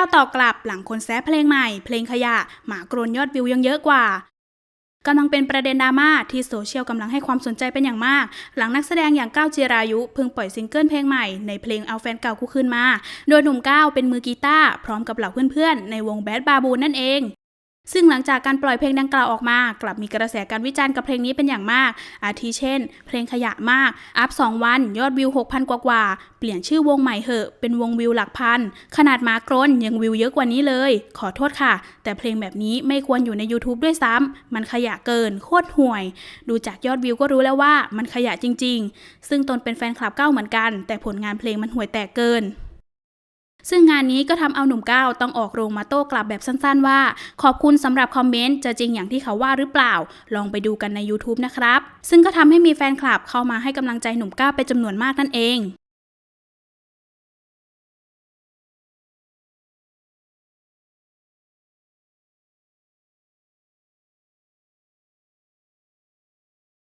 ก้าวตอบกลับหลังคนแซะเพลงใหม่ เพลงขยะ หมากรนยอดวิวยังเยอะกว่ากำลังเป็นประเด็นดราม่าที่โซเชียลกำลังให้ความสนใจเป็นอย่างมาก หลังนักแสดงอย่างก้าวจิรายุเพิ่งปล่อยซิงเกิลเพลงใหม่ในเพลงเอาแฟนเก่าคู่คืนมา โดยหนุ่มก้าวเป็นมือกีตาร์พร้อมกับเหล่าเพื่อนๆ ในวงแบดบาบูนั่นเอง ซึ่งหลังจากการปล่อยเพลงดังกล่าวออกมา กลับมีกระแสการวิจารณ์กับเพลงนี้เป็นอย่างมาก อาทิเช่น เพลงขยะมาก อัพ 2 วัน ยอดวิว 6,000 กว่ากว่า เปลี่ยนชื่อวงใหม่เหอะ เป็นวงวิวหลักพัน ขนาดมากรนยังวิวเยอะกว่านี้เลย ขอโทษค่ะ แต่เพลงแบบนี้ไม่ควรอยู่ใน YouTube ด้วยซ้ำ มันขยะเกิน โคตรห่วย ดูจากยอดวิวก็รู้แล้วว่ามันขยะจริง ๆ ซึ่งตนเป็นแฟนคลับเก้าเหมือนกัน แต่ผลงานเพลงมันห่วยแตกเกิน ซึ่งงานนี้ก็ทำเอาหนุ่มก้าวต้องออกโรงมาโต้กลับแบบสั้นๆว่า ขอบคุณสำหรับคอมเมนต์จะจริงอย่างที่เขาว่าหรือเปล่า ลองไปดูกันใน YouTube นะครับ ซึ่งก็ทำให้มีแฟนคลับเข้ามาให้กำลังใจหนุ่มก้าวเป็นจำนวนมากนั่นเอง